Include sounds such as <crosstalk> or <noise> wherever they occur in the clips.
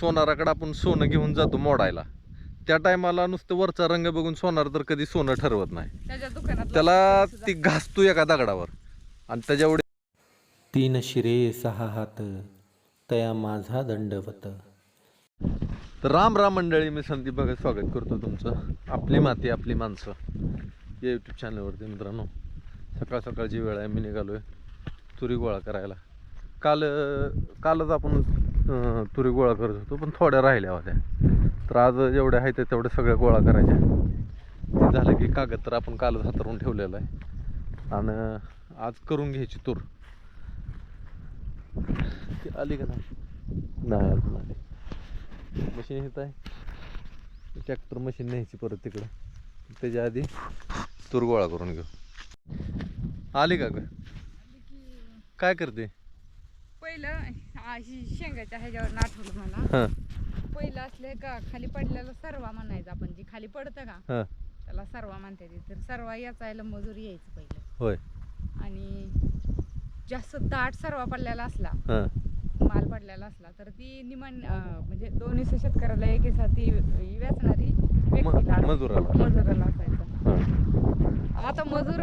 सोनाराकडे आपण सोनं घेऊन जातो मोडायला. त्या टायमाला नुसतं वरचा रंग बघून सोनार तर कधी सोनं ठरवत नाही. त्याच्या दुकानात त्याला ती घासतो एका दगडावर. आणि त्याच्यावर तीन शिरे सहा हात तया माझा दंडवत. तर राम राम मंडळी मी संदीप बघा स्वागत करतो तुमचं. आपली माती आपली माणसं. या यूट्यूब चॅनलवरती मित्रांनो सकाळ सकाळची वेळ आहे मी निघालोय. तुरी गोळा करायला. काल कालच आपण तुरी गोळा करत होतो पण थोड्या राहिल्या होत्या. तर आज जेवढ्या आहेत तेवढ्या सगळ्या गोळा करायच्या. ते झालं की कागद तर आपण कालच हातरून ठेवलेला आहे. आणि आज करून घ्यायची तूर. ती आली का नाही? नाही अजून आली मशीन येत आहे. ट्रॅक्टर मशीन न्यायची परत तिकडं. त्याच्या आधी तूर गोळा करून घेऊ. आली का ग? काय करते? पहिलं अशी शेंगाच्या ह्याच्यावर आठवलं मला. हां. पहिलं असले का खाली पडलेलं सर्वा म्हणायचं आपण जी खाली पडतं का हां. त्याला सर्वा म्हणते ती. तर सर्वा याचायला मजूर यायचं पहिलं. होय. आणि जास्त दाट सर्वा पडलेला असला हां. माल पडलेला असला तर ती निमन अं, म्हणजे दोन्ही शेतकऱ्याला एक ती वेचणारी व्यक्तीला मजुराला. मजुराला असायचं. हां. आता मजूर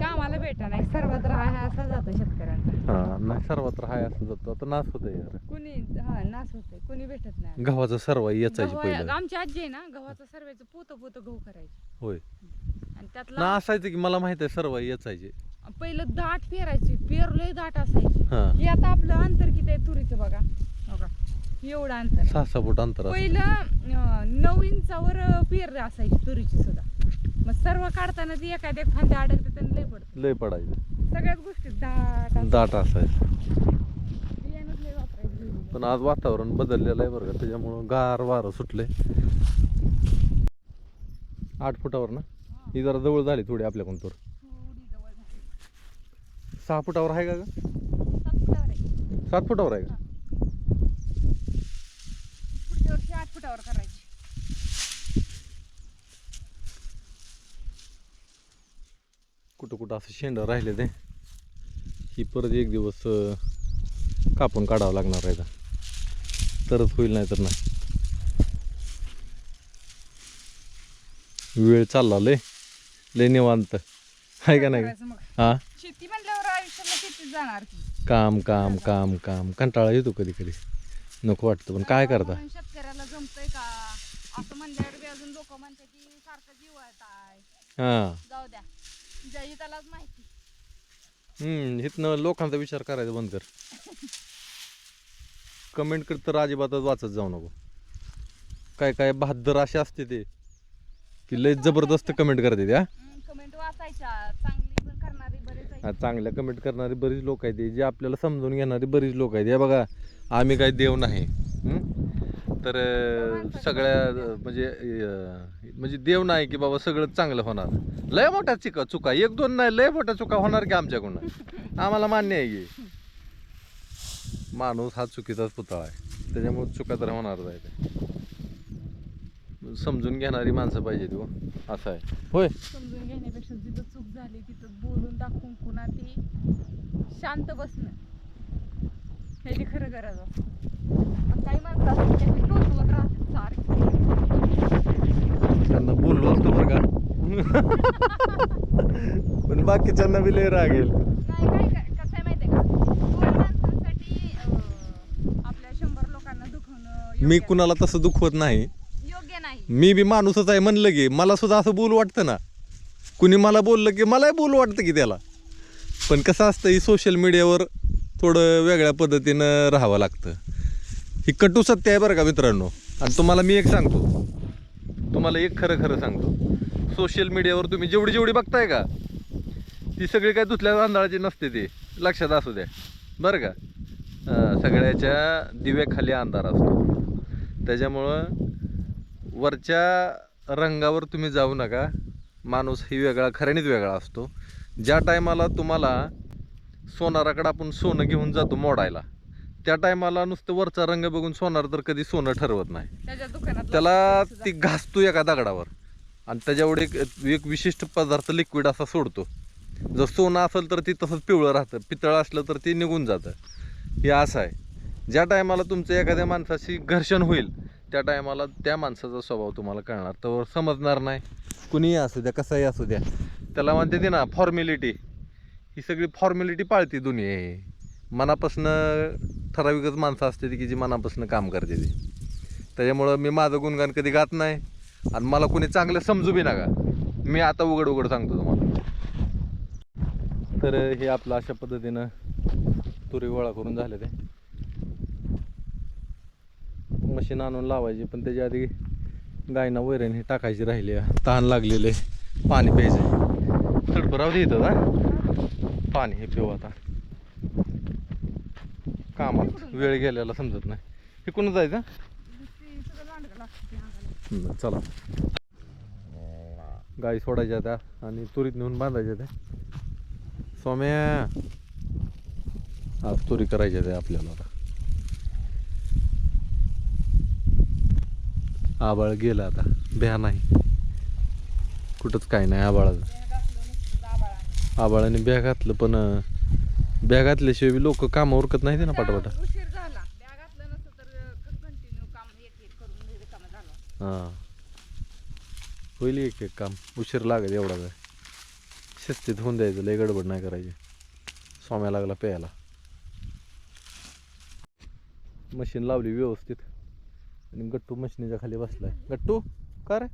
कामाला भेटा नाही सर्वत्र आहे असा जातो शेतकऱ्यांचा. हां नाही सर्वत्र हाय असं जातो. आता नाच होतं यार. कुणी हा नाश होते कुणी भेटत नाही. गव्हाचा सर्वा याचायची गव्हा- पहिलं. आमची आजी आहे ना गव्हाचं सर्वेचं पोत पोत गहू करायचे. होय. आणि ना त्यातला असायचं की मला माहीत आहे सर्व याचायचे पहिलं दाट पेरायची पेरलंय दाट असायची. हां. हे आता आपलं अंतर किती आहे तुरीचं बघा. बघा. एवढं अंतर. सहा सहा फूट अंतर. पहिलं अं, नऊ इंचावर पेर असायची तुरीची सुद्धा. मग सर्व काढताना ती एखाद्या फांद्या अडकते त्यांनी लय पडत. लय पडायचं. सगळ्याच गोष्टी दाट असायच्या. दाट असायचं. बियाणंच लय वापरायची. पण आज वातावरण बदललेलं आहे बरं का त्याच्यामुळं गार वारं सुटले आठ फुटावर ना? ही जरा जवळ झाली थोडी आपल्याकडून तर. थोडी जवळ झाली. सहा फुटावर आहे का ग? सात फुटावर आहे. सात फुटावर आहे का? फुटावर करायची. कुठं कुठं असं शेंड राहिले ते. ही परत एक दिवस कापून काढावं लागणार आहे. तरच होईल नाही तर नाही. वेळ चालला लय. लय निवांत. आहे का नाही? हा? शेती म्हणल्यावर आयुष्याला शेतीत जाणार काम काम काम काम. कंटाळा येतो कधी कधी. नको वाटतं पण काय करता? म्हणून शेतकऱ्याला जमतंय का? असं म्हणल्यावर बी अजून लोक म्हणतात की सारखं जीव आहे हां. जाऊ द्या. ज्याची त्यालाच माहिती. हम्म इथनं लोकांचा विचार करायचा बंद कर. कमेंट कर तर अजिबातच वाचत जाऊ नको. काय काय बहादर असे असते ते की लय जबरदस्त कमेंट करते ते हा? कमेंट वाचायच्या. चांगली पण करणारी बरेच आहेत. चांगल्या कमेंट करणारी बरीच लोक आहेत जे आपल्याला समजून घेणारी बरीच लोक आहेत. हे बघा आम्ही काही देव नाही. हम्म? तर सगळ्या म्हणजे म्हणजे देव नाही की बाबा सगळं चांगलं होणार. लय मोठा चिका चुका. एक दोन नाही लय मोठा चुका होणार की आमच्याकडून. आम्हाला मान्य आहे की. माणूस हा चुकीचाच पुतळा आहे. त्याच्यामुळे चुका तर होणारच आहे ते. समजून घेणारी माणसं पाहिजे हो. असं आहे. होय. समजून घेण्यापेक्षा जिथं चूक झाली तिथं बोलून दाखवून पुन्हा ती शांत बसणं. ह्याची खरं गरज असते पण काही माणसं असतात की ते टोचवत राहतात सारखी त्यांना बोललो असतो बरं का पण बाकीच्यांना बी लय राग येईल नाही काय काय कसं आहे माहिती आहे का दोन माणसांसाठी अं, आपल्या शंभर लोकांना दुखवणं मी कुणाला तसं दुखवत नाही नाही. योग्य नाही मी बी माणूसच आहे म्हणलं की मला सुद्धा असं बोलू वाटतं ना. कुणी मला बोललं की मलाही बोलू वाटतं की त्याला. पण कसं असतं ही सोशल मीडियावर थोडं वेगळ्या पद्धतीनं राहावं लागतं. ही कटू सत्य आहे बरं का मित्रांनो? आणि तुम्हाला मी एक सांगतो. तुम्हाला एक खरं खरं सांगतो. सोशल मीडियावर तुम्ही जेवढी जेवढी बघताय का ती सगळी काय दुसऱ्या तांदळाची नसते ती. लक्षात असू द्या. बरं का? सगळ्याच्या दिव्याखाली अंधार असतो. त्याच्यामुळं वरच्या रंगावर तुम्ही जाऊ नका. माणूस ही वेगळा खऱ्यानेच वेगळा असतो. ज्या टायमाला तुम्हाला सोनाराकडे आपण सोनं घेऊन जातो मोडायला. त्या टायमाला नुसतं वरचा रंग बघून सोनार तर कधी सोनं ठरवत नाही. त्याला ती घासतो एका दगडावर. आणि त्याच्यावर एक एक विशिष्ट पदार्थ लिक्विड असा सोडतो. जर सोनं असेल तर ती तसंच पिवळं राहतं. पितळ असलं तर ते निघून जातं. हे असं आहे. ज्या टायमाला तुमचं एखाद्या माणसाशी घर्षण होईल त्या टायमाला त्या माणसाचा स्वभाव तुम्हाला कळणार. तर समजणार नाही. कुणीही असू द्या कसाही असू द्या. त्याला म्हणते ते ना फॉर्मॅलिटी ही सगळी फॉर्मॅलिटी पाळते दुनिया हे मनापासनं ठराविकच माणसं असते की जी मनापासनं काम करते ती. त्याच्यामुळं मी माझं गुणगान कधी गात नाही आणि मला कोणी चांगलं समजू बी नका. मी आता उघड उघड सांगतो तुम्हाला. तर हे आपलं अशा पद्धतीनं तुरी गोळा करून झाले ते. मशीन आणून लावायची पण त्याच्या आधी गायना वैरण हे टाकायची राहिली. आहे. तहान लागलेले पाणी प्यायचं. तडपराव राहू का पाणी हे पिऊ आता. कामात वेळ गेलेला समजत नाही. हे कोण जायचं चला. गाई सोडायच्या त्या आणि तुरीत नेऊन बांधायच्या त्या. सोम्या आज तुरी करायच्या त्या आपल्याला आता. आबाळ गेला आता. भ्या नाही. कुठंच काय नाही आबाळाचं ते घातलं नुसतं दाबाळाने. आबाळाने ब्या घातलं पण ब्या घातल्याशिवाय लोक काम उरकत नाही ना पाटापाटा. उशीर झाला. बॅग घातलं नसतं तर कंटिन्यू काम एक एक करून हे रिकामं झालं. हां. होईल एक एक काम. उशीर लागेल एवढा वेळ. शिस्तीत होऊन द्यायचं लय गडबड नाही करायची. स्वाम्या लागला प्यायला. मशीन लावली व्यवस्थित. आणि गट्टू मशिनीच्या खाली बसलाय. गट्टू का रे?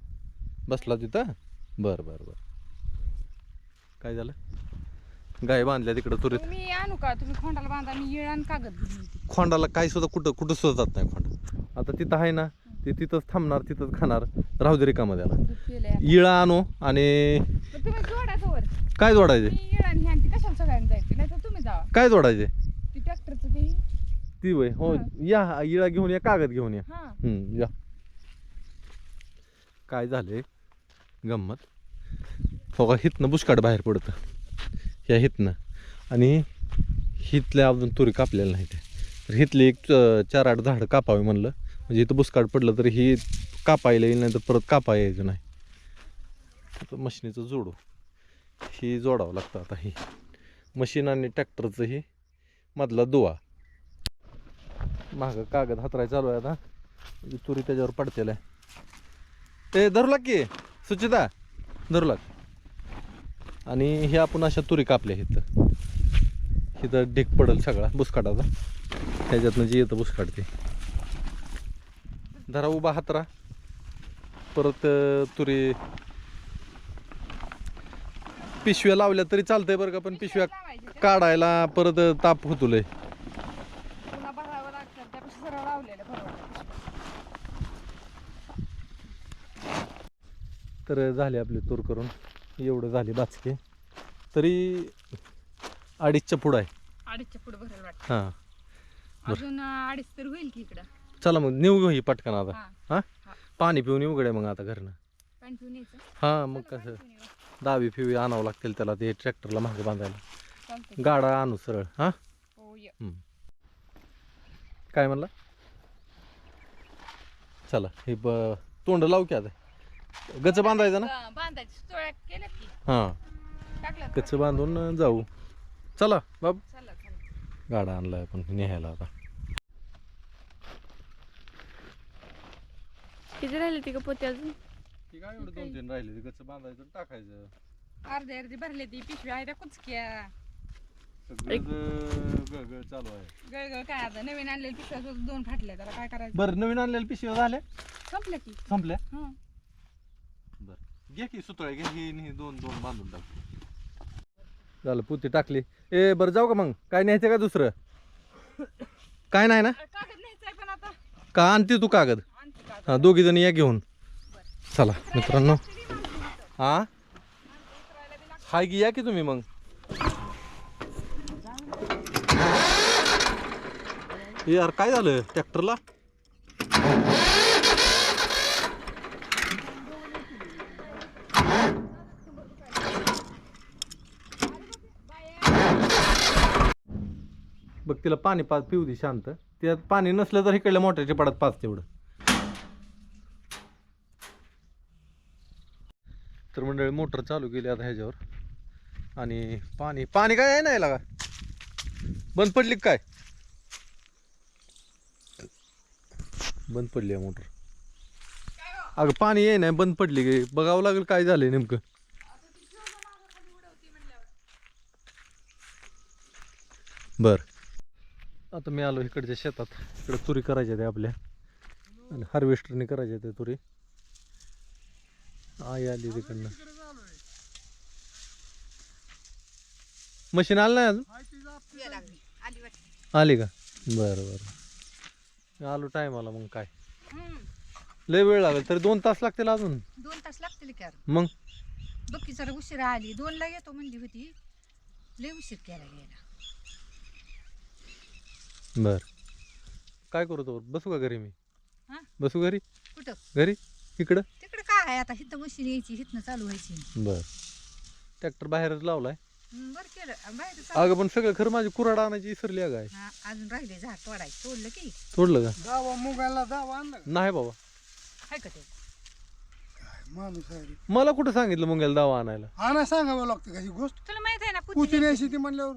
बसला तिथं? बरं बरं बरं. काय झालं? गाय बांधल्या तिकडं तुरीत. मी आणू का? तुम्ही खोंडाला बांधा मी येळ आणि कागद घेऊन येते. खोंडाला काय सुद्धा कुठं कुठं सुद्धा जात नाही खोंड. आता तिथं आहे ना ते तिथंच थांबणार तिथंच खाणार. राहू दे रिकामं त्याला. दूध पिलंय आता. इळा आणू आणि मग तुम्ही जोडायचं वर. काय जोडायचे? मी येळ आणि ह्यांची कशाला सगळ्यांनी जायचं? नाही तर तुम्ही जावा. काय जोडायचे? ती ट्रॅक्टरचं ते. ती वय हो. या इळा घेऊन या कागद घेऊन या. हा. हम्म, या. काय झाले गंमत. हो का हितनं बुसकाट बाहेर पडतं. ह्या हितनं. आणि हितल्या अजून तुरी कापलेल्या नाही ते तर हितले एक च- चार आठ झाडं कापावे म्हणलं. म्हणजे इथं बुसकाट पडलं तर ही कापायला येईल नाही तर परत कापा यायचं नाही. आता मशिनीचं जोडू. ही जोडावं लागतं आता ही. मशीन आणि ट्रॅक्टरचं ही मधला दुवा. मागं कागद हातराय चालू आहे आता. म्हणजे तुरी त्याच्यावर पडतेला आहे ते धरू लाग की. सुचिता धरू लाग. आणि हे आपण अशा तुरी कापल्या इथं इथं ढीक पडल सगळा बुसकाटाचा ह्याच्यातनं जे येतं बुसकाट ते धरा उभा हातरा परत तुरी पिशव्या लावल्या तरी चालतंय बरं का पण पिशव्या. काढायला परत ताप होतो लय तर झाले आपले तूर करून. एवढं झाले बाचके. तरी अडीचच्या पुढं आहे. अडीचच्या पुढे भरायला वाटतं. हां. अजून अं, अडीच तर होईल की इकडं. चला मग नेऊ घेऊ ही पटकन आता. हा. हां? हा. पाणी पिऊन येऊ गड्या मग आता घरनं. पाणी पिऊन यायचं? हां मग कसं? पिऊन येऊ. दावी फिवी आणावं लागतील त्याला ते ट्रॅक्टरला मागे बांधायला. चालतंय. गाडा आणू सरळ. हां? हो ये. काय म्हणला? चला हे ब तोंड लावू की आता. गच बांधायचं ना? बांधायची. चोळ्या केल्यात की. हां. टाकल्यात गच बांधून जाऊ. चला बाब चला चला. गाडा आणलाय आपण न्यायला आता. किती राहिले ती का पोते अजून? ती काय एवढं दोन तीन राहिले? गच बांधायचं टाकायचं. अर्धे अर्धे भरले ती पिशवी आहे त्या कुचक्या. सगळं ग ग चालू आहे. गळगळ काय आता? नवीन आणलेली पिशव्या दोन फाटल्या त्याला काय करायचं? बरं नवीन आणलेल्या पिशव्या झाल्या? संपलं की संपल्या? हा. बरं घे की सुतळे घे ही आणि ही दोन दोन बांधून टाक. झालं पुती टाकली. ए बरं जाऊ का मग? काय न्यायचं का दुसरं? काय नाही ना? कागद न्यायचाय पण आता. का आणते तू कागद? आणते कागद. हा दोघी जण या घेऊन. चला मित्रांनो? हा. हाय की या की तुम्ही मग? यार काय झालं? ट्रॅक्टरला? बघ तिला पाणी पाच पिऊ दे शांत. त्यात पाणी नसलं तर इकडल्या मोटरच्या पडात पाच तेवढं. तर मंडळी मोटर चालू केली आता ह्याच्यावर. आणि पाणी पाणी काय आहे नाही लागा बंद पडली काय? बंद पडली आहे मोटर. अगं पाणी ये नाही बंद पडली की बघावं लागेल काय झालंय नेमकं. बरं. आता मी आलो इकडच्या शेतात. इकडे तुरी करायच्या ते आपल्या. आणि हार्वेस्टरने करायच्या ते तुरी. आई आली तिकडनं. मशीन आलं नाही अजून? आली का? बरं बरं. आलो टाईम आला मग काय? लय वेळ लागेल तरी दोन तास लागतील अजून. दोन तास लागतील मग? बघ की जरा उशिरा आली. दोनला येतो म्हणली होती. लय उशीर केला गेला बर. काय करू तो बसू का घरी मी? हा? बसू घरी? कुठं? घरी? इकडं? तिकडे काय आहे आता? हिथं मशीन यायची हिथनं चालू व्हायची. बर. ट्रॅक्टर बाहेरच लावलाय. हं, बरं केलं. अं, बाहेर चालू अगं पण सगळं खरं माझी कुराड आणायची इसरली अगं आहे हा अजून राहिले झाड तोडायचं. तोडलं की? तोडलं का? मुगाला दावा आणला का? नाही बाबा. हाय का ते? माणूस आहे रे. मला कुठं सांगितलं मुंग्याला दावा आणायला? आणा सांगावं लागतं का? ही गोष्ट तुला माहीत आहे ना पुती शेती म्हणल्यावर अवघड आहे,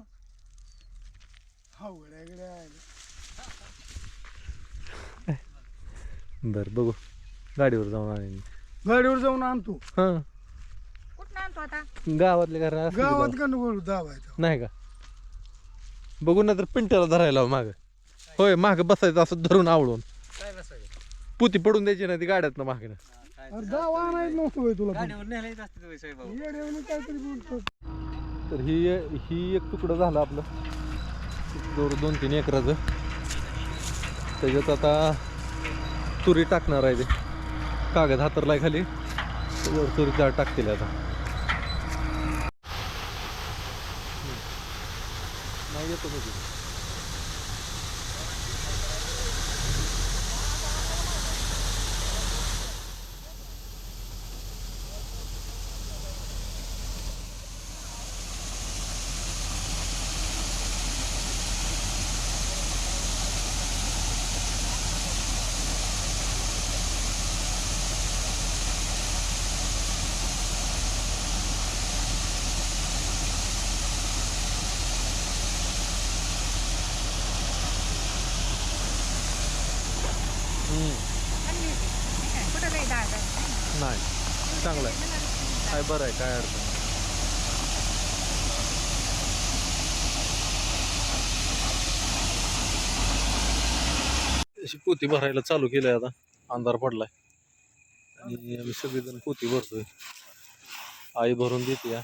गड्या आहे. <laughs> बर बघू. गाडीवर जाऊन आणीन गाडीवर जाऊन आणतो. हां. कुठं आणतो आता? गावातल्या घरा गावात का नको. नाही का? बघू ना तर पिंट्याला धरायला माग. होय माग बसायचं असं धरून आवडून पुती पडून द्यायची ना ती गाड्यात ना मागणं अरे दावा आणायचं नव्हतं होय तुला पण. येड्यावानी काहीतरी बोलतो. तर ही ही एक तुकडं झालं आपलं. दोन दोन तीन एकराचं. त्याच्यात आता तुरी टाकणार आहे ते. कागद हातरलाय खाली. वर तुरी चार टाकतील आता. नाही येतो चांगलं आहे. काय बरं आहे काय अडचण. अशी पोती भरायला चालू केलंय आता. अंधार पडलाय. आणि आम्ही सगळेजण पोती भरतोय. आई भरून देते या.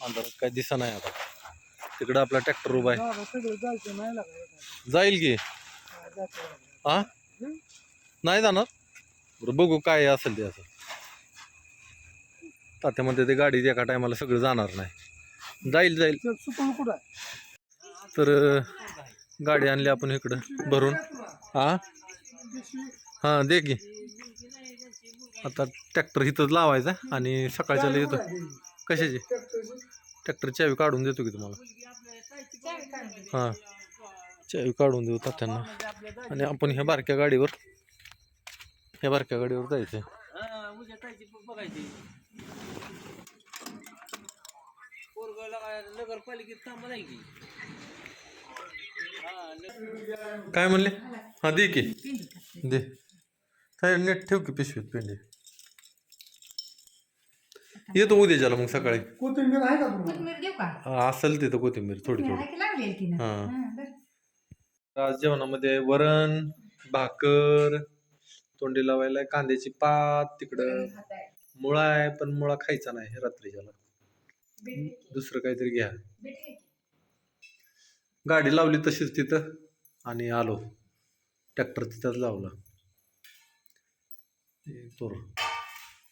अंधारात काय दिसा नाही आता. तिकडं आपला ट्रॅक्टर उभा आहे. जाईल की? हा? नाही जाणार? बरं बघू काय असेल ते असं. तात्यामध्ये ते गाडी एका टायमाला सगळं जाणार नाही. जाईल जाईल. तर गाडी आणली आपण इकडं भरून. हा? हां दे की. आता ट्रॅक्टर इथंच लावायचा आणि सकाळच्या येतो. कशाची? ट्रॅक्टर चावी काढून देतो की तुम्हाला. हां. चावी काढून देऊ तात्यांना. आणि आपण ह्या बारक्या गाडीवर ह्या बारक्या गाडीवर जायचं. काय म्हणले? हा दे की. दे. काय नेट ठेव की पिशवीत पेंडी. येतो उद्याच्याला मग सकाळी. कोथिंबीर आहे का तुम्हाला कोथिंबीर देऊ का? हा, असेल तिथं कोथिंबीर थोडी थोडी. आहे की लागलेली की ना हा. हा, बरं. आज जेवणामध्ये वरण भाकर तोंडी लावायला कांद्याची पात तिकडं. मुळा आहे पण मुळा खायचा नाही रात्रीच्याला. दुसरं काहीतरी घ्या. गाडी लावली तशीच तिथं आणि आलो. ट्रॅक्टर तिथंच लावला. तुर.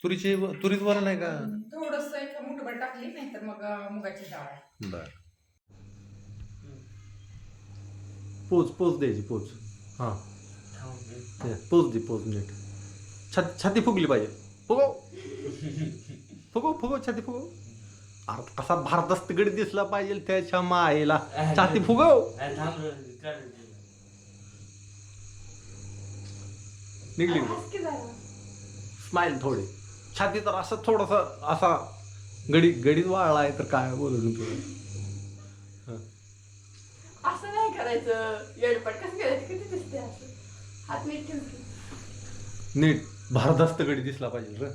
तुरीची तुरीत वरण आहे का? थोडस एक मुठभर टाकली नाही तर मग मुगाची डाळ बर. पोच पोच द्यायची पोच. हां. ते, पोच दे पोच नीट छाती छाती फुगली पाहिजे फुगव फुगव फुगव छाती फुगव अरे कसा भारदस्त गडी दिसला पाहिजे त्याच्या मायला छाती फुगव निघली स्माइल थोडी छाती तर असं थोडस असा गडी गडीत वाळला आहे तर काय बोलू तुला असं नाही करायचं येडपट कसं हात नीट ठेव की. नीट. भारदस्त गडी दिसला पाहिजे र.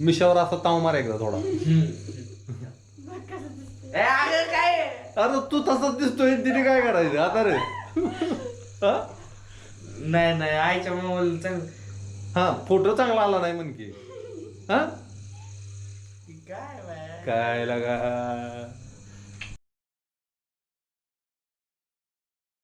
मिशावर असा ताव मार एकदा थोडा. बघ कसं दिसतंय. अरे तू तसाच दिसतोय तिने काय करायचं? आता रे. हा? नाही नाही आईच्या मोबाईल चांग हा फोटो चांगला आला नाही म्हण की. हा? काय बाय? काय लगा?